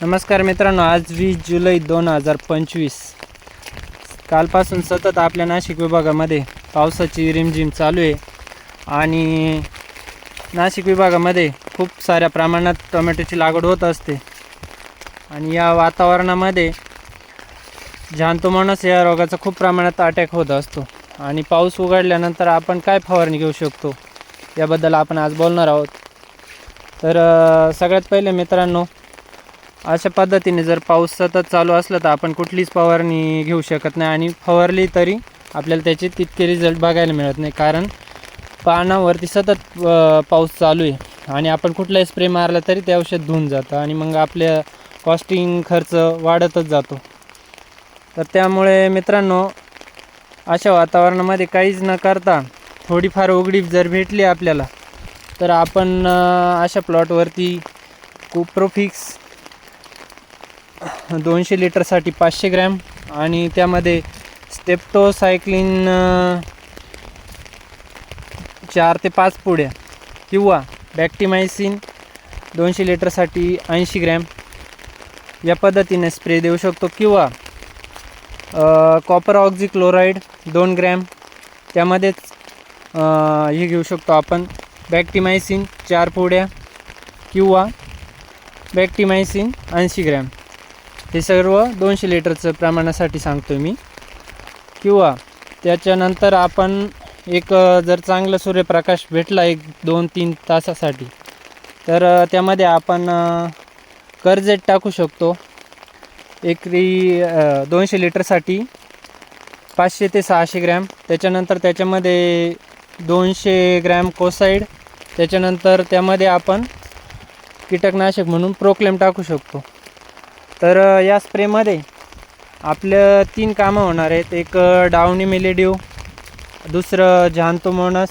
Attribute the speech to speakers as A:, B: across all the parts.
A: नमस्कार मित्रांनो आज वीस जुलै दोन हजार पंचवीस. कालपासून सतत आपल्या नाशिक विभागामध्ये पावसाची रिमझिम चालू आहे. आणि नाशिक विभागामध्ये खूप साऱ्या प्रमाणात टोमॅटोची लागवड होत असते. आणि या वातावरणामध्ये झांतोमोनस या रोगाचा खूप प्रमाणात अटॅक होत असतो. आणि पाऊस उघडल्यानंतर आपण काय फवारणी घेऊ शकतो? याबद्दल आपण आज बोलणार आहोत. तर सगळ्यात पहिले मित्रांनो अशा पद्धतीने जर पाऊस सतत चालू असला तर आपण कुठलीच फवारणी घेऊ शकत नाही आणि फवारली तरी आपल्याला त्याचे तितके रिझल्ट बघायला मिळत नाही. कारण पानावरती सतत पाऊस चालू आहे आणि आपण कुठलाही स्प्रे मारला तरी ते औषध धुवून जातं आणि मग आपल्या कॉस्टिंग खर्च वाढतच जातो. तर त्यामुळे मित्रांनो अशा वातावरणामध्ये काहीच न करता थोडीफार उघडीप जर भेटली आपल्याला तर आपण अशा प्लॉटवरती कुप्रोफिक्स दोनशे लिटरसाठी पाचशे ग्रॅम. आणि त्यामध्ये स्टेप्टोसायक्लिन चार ते पाच पुड्या किंवा बॅक्टिमायसिन दोनशे लिटरसाठी ऐंशी ग्रॅम. या पद्धतीने स्प्रे देऊ शकतो किंवा कॉपर ऑक्झिक्लोराईड दोन ग्रॅम. त्यामध्येच हे घेऊ शकतो आपण बॅक्टिमायसिन चार पुड्या किंवा बॅक्टिमायसिन ऐंशी ग्रॅम. हे सर्व दोनशे लिटरचं प्रमाणासाठी सांगतो मी. किंवा त्याच्यानंतर आपण एक जर चांगलं सूर्यप्रकाश भेटला एक दोन तीन तासासाठी तर त्यामध्ये आपण कर्जेट टाकू शकतो. एकरी दोनशे लिटरसाठी पाचशे ते सहाशे ग्रॅम. त्याच्यानंतर त्याच्यामध्ये दोनशे ग्रॅम कोसाईड. त्याच्यानंतर त्यामध्ये आपण कीटकनाशक म्हणून प्रोक्लेम टाकू शकतो. तर या स्प्रेमध्ये आपलं तीन कामं होणार आहेत. एक अ, डावणी दुसरं झांतोमोनस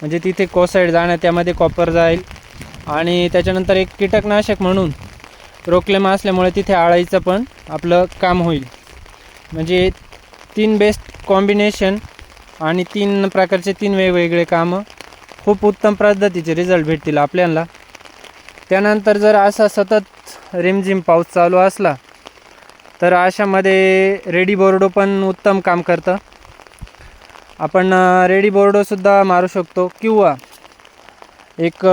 A: म्हणजे तिथे कोसाईड जाणं त्यामध्ये कॉपर जाईल. आणि त्याच्यानंतर एक कीटकनाशक म्हणून रोकलेम असल्यामुळे तिथे आळायचं पण आपलं काम होईल. म्हणजे तीन बेस्ट कॉम्बिनेशन आणि तीन प्रकारचे तीन वेगवेगळे कामं खूप उत्तम पद्धतीचे रिझल्ट भेटतील आपल्याला त्यानंतर जर असा सतत रिमझिम पाऊस चालू असला तर अशामध्ये रेडी बोर्डो पण उत्तम काम करतं. आपण रेडी बोर्डोसुद्धा मारू शकतो किंवा एक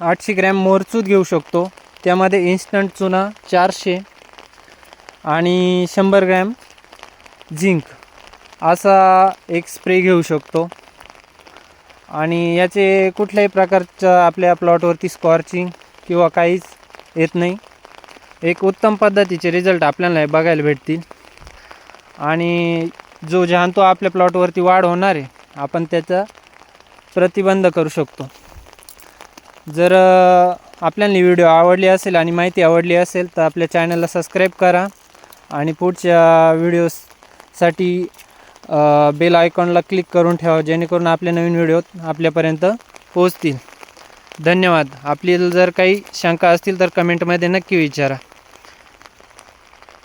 A: आठशे ग्रॅम मोरचूत घेऊ शकतो. त्यामध्ये इन्स्टंट चुना चारशे आणि शंभर ग्रॅम झिंक असा एक स्प्रे घेऊ शकतो. आणि याचे कुठल्याही प्रकारचं आपल्या प्लॉटवरती स्कॉर्चिंग किंवा काहीच येत नाही. एक उत्तम पद्धतीचे रिझल्ट आपल्याला बघायला भेटतील. आणि जो जाणतो आपल्या प्लॉटवरती वाढ होणार आहे आपण त्याचा प्रतिबंध करू शकतो. जर आपल्याला व्हिडिओ आवडली असेल आणि माहिती आवडली असेल तर आपल्या चॅनलला सबस्क्राईब करा. आणि पुढच्या व्हिडिओसाठी बेल आयकॉनला क्लिक करून ठेवा जेणेकरून आपले नवीन व्हिडिओ आपल्यापर्यंत पोहोचतील. धन्यवाद. आपली जर काही शंका असतील तर कमेंटमध्ये नक्की विचारा.